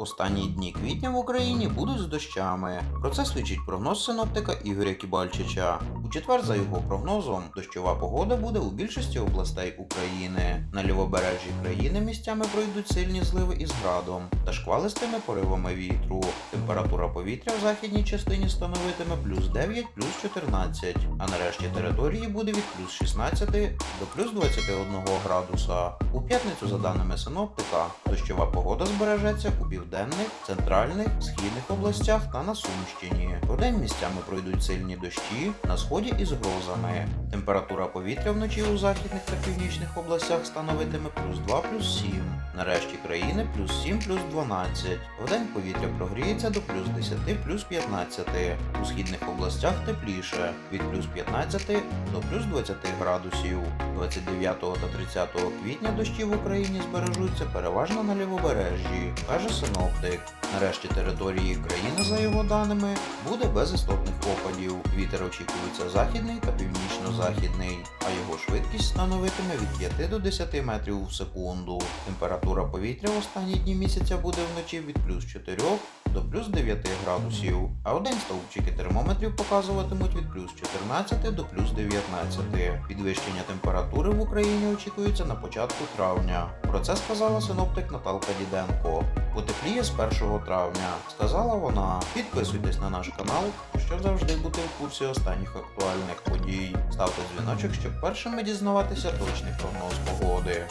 Останні дні квітня в Україні будуть з дощами. Про це свідчить прогноз синоптика Ігоря Кібальчича. У четвер, за його прогнозом, дощова погода буде у більшості областей України. На лівобережжі країни місцями пройдуть сильні зливи із градом та шквалистими поривами вітру. Температура повітря в західній частині становитиме плюс 9, плюс 14, а на решті території буде від плюс 16 до плюс 21 градуса. У п'ятницю, за даними синоптика, дощова погода збережеться у південних, центральних, східних областях та на Сумщині. Вдень місцями пройдуть сильні дощі на сході із грозами. Температура повітря вночі у західних та північних областях становитиме плюс 2 плюс 7. На решті країни плюс 7 плюс 12. Вдень повітря прогріється до плюс 10 плюс 15. У східних областях тепліше від плюс 15 до плюс 20 градусів. 29 та 30 квітня дощі в Україні збережуться переважно на лівобережжі, каже синоптик. Нарешті території країни, за його даними, буде без істотних опадів. Вітер очікується західний та північно-західний, а його швидкість становитиме від 5 до 10 метрів в секунду. Температура повітря в останні дні місяця буде вночі від плюс 4 до плюс 9 градусів, а день стовпчики термометрів показуватимуть від плюс 14 до плюс 19. Підвищення температури в Україні очікується на початку травня. Про це сказала синоптик Наталка Діденко. Потепліє з 1 травня, сказала вона. Підписуйтесь на наш канал, щоб завжди бути в курсі останніх актуальних подій. Ставте дзвіночок, щоб першими дізнаватися точний прогноз погоди.